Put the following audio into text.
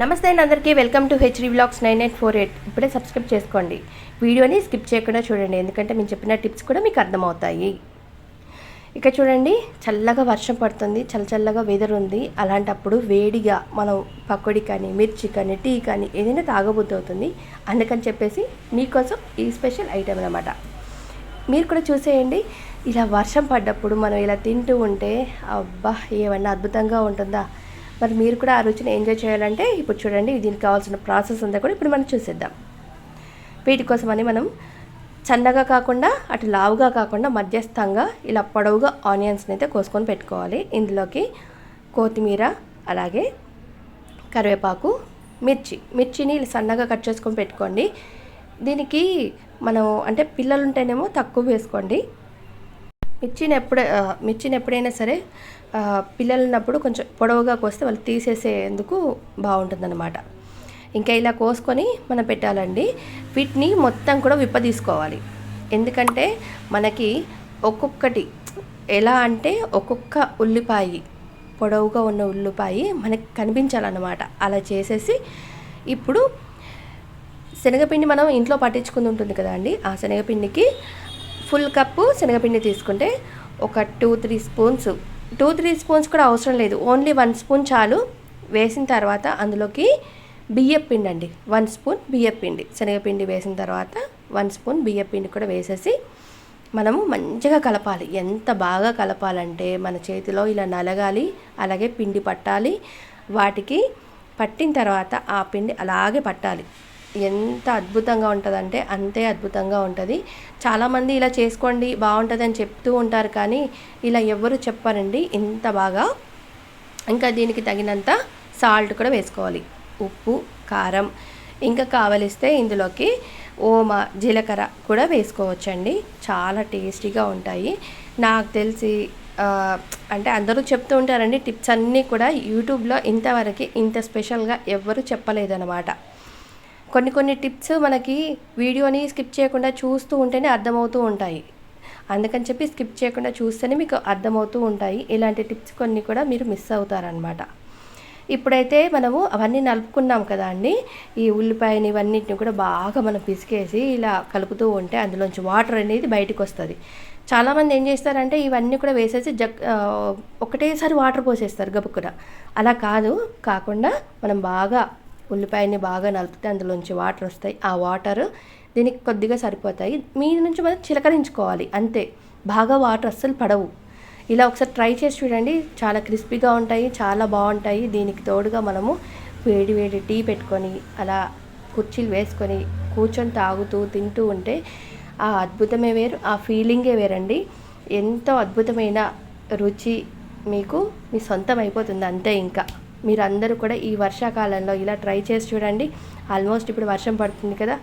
నమస్తే అండి అందరికీ. Welcome to HD blogs nine eight four eight. ఇప్పుడే సబ్స్క్రైబ్ చేసుకోండి. వీడియోని స్కిప్ చేయకుండా చూడండి. ఎందుకంటే మేము చెప్పిన టిప్స్ కూడా మీకు అర్థమవుతాయి. ఇక చూడండి చల్లగా వర్షం పడుతుంది. చల్ల చల్లగా వెదర్ ఉంది. అలాంటప్పుడు వేడిగా మనం పకోడీ కానీ మిర్చి కానీ టీ కానీ ఏదైనా తాగబుద్ధి అవుతుంది. అందుకని చెప్పేసి మీకోసం ఈ స్పెషల్ ఐటెం అనమాట మీరు కూడా చూసేయండి. ఇలా వర్షం పడ్డప్పుడు మనం ఇలా తింటూ ఉంటే అబ్బా ఏమన్నా అద్భుతంగా ఉంటుందా? మరి మీరు కూడా ఆ రుచిని ఎంజాయ్ చేయాలంటే ఇప్పుడు చూడండి దీనికి కావాల్సిన ప్రాసెస్ అంతా కూడా ఇప్పుడు మనం చూసేద్దాం. వీటి కోసమని మనం సన్నగా కాకుండా అటు లావుగా కాకుండా మధ్యస్థంగా ఇలా పొడవుగా ఆనియన్స్ని అయితే కోసుకొని పెట్టుకోవాలి. ఇందులోకి కొత్తిమీర అలాగే కరివేపాకు మిర్చి. మిర్చిని ఇలా సన్నగా కట్ చేసుకొని పెట్టుకోండి. దీనికి మనం అంటే పిల్లలు ఉంటేనేమో తక్కువ వేసుకోండి. మిర్చిని ఎప్పుడే మిర్చిని ఎప్పుడైనా సరే పిల్లలున్నప్పుడు కొంచెం పొడవుగా కోస్తే వాళ్ళు తీసేసేందుకు బాగుంటుందన్నమాట. ఇంకా ఇలా కోసుకొని మనం పెట్టాలండి. వీటిని మొత్తం కూడా విప్పదీసుకోవాలి ఎందుకంటే మనకి ఒక్కొక్కటి ఎలా అంటే ఒక్కొక్క ఉల్లిపాయ పొడవుగా ఉన్న ఉల్లిపాయ మనకి కనిపించాలన్నమాట. అలా చేసేసి ఇప్పుడు శనగపిండి మనం ఇంట్లో పట్టించుకుని ఉంటుంది కదా అండి ఆ శనగపిండికి ఫుల్ కప్పు శనగపిండి తీసుకుంటే ఒక two three spoons. Two three spoons కూడా అవసరం లేదు. ఓన్లీ వన్ స్పూన్ చాలు. వేసిన తర్వాత అందులోకి బియ్యపిండి అండి వన్ స్పూన్ బియ్యపిండి. శనగపిండి వేసిన తర్వాత వన్ స్పూన్ బియ్యపిండి కూడా వేసేసి మనము మంచిగా కలపాలి. ఎంత బాగా కలపాలంటే మన చేతిలో ఇలా నలగాలి అలాగే పిండి పట్టాలి. వాటికి పట్టిన తర్వాత ఆ పిండి అలాగే పట్టాలి. ఎంత అద్భుతంగా ఉంటుందంటే అంతే అద్భుతంగా ఉంటుంది. చాలామంది ఇలా చేసుకోండి బాగుంటుంది అని చెప్తూ ఉంటారు కానీ ఇలా ఎవరు చెప్పారండి ఇంత బాగా. ఇంకా దీనికి తగినంత సాల్ట్ కూడా వేసుకోవాలి. ఉప్పు కారం ఇంకా కావలిస్తే ఇందులోకి ఓమ జీలకర్ర కూడా వేసుకోవచ్చండి. చాలా టేస్టీగా ఉంటాయి. నాకు తెలిసి అంటే అందరూ చెప్తూ ఉంటారండి టిప్స్ అన్నీ కూడా యూట్యూబ్లో ఇంతవరకు ఇంత స్పెషల్గా ఎవ్వరూ చెప్పలేదన్నమాట. కొన్ని కొన్ని టిప్స్ మనకి వీడియోని స్కిప్ చేయకుండా చూస్తూ ఉంటేనే అర్థమవుతూ ఉంటాయి. అందుకని చెప్పి స్కిప్ చేయకుండా చూస్తేనే మీకు అర్థమవుతూ ఉంటాయి. ఇలాంటి టిప్స్ కొన్ని కూడా మీరు మిస్ అవుతారనమాట ఇప్పుడైతే మనము అవన్నీ నలుపుకున్నాం కదా అండి. ఈ ఉల్లిపాయని ఇవన్నిటిని కూడా బాగా మనం పిసికేసి ఇలా కలుపుతూ ఉంటే అందులోంచి వాటర్ అనేది బయటకు వస్తుంది. చాలామంది ఏం చేస్తారంటే ఇవన్నీ కూడా వేసేసి జగ్ ఒకటేసారి వాటర్ పోసేస్తారు గబుక్కున. అలా కాదు. కాకుండా మనం బాగా ఉల్లిపాయని బాగా నలిపితే అందులోంచి వాటర్ వస్తాయి. ఆ వాటర్ దీనికి కొద్దిగా సరిపోతాయి. మీ నుంచి మనం చిలకరించుకోవాలి. అంతే. బాగా వాటర్ అస్సలు పడవు. ఇలా ఒకసారి ట్రై చేసి చూడండి. చాలా క్రిస్పీగా ఉంటాయి చాలా బాగుంటాయి. దీనికి తోడుగా మనము వేడి వేడి టీ పెట్టుకొని అలా కుర్చీలు వేసుకొని కూర్చొని తాగుతూ తింటూ ఉంటే ఆ అద్భుతమే వేరు ఆ ఫీలింగే వేరండి. ఎంతో అద్భుతమైన రుచి మీకు మీ సొంతం అయిపోతుంది అంతే ఇంకా. మీరందరూ కూడా ఈ వర్షాకాలంలో ఇలా ట్రై చేసి చూడండి. ఆల్మోస్ట్ ఇప్పుడు వర్షం పడుతుంది కదా.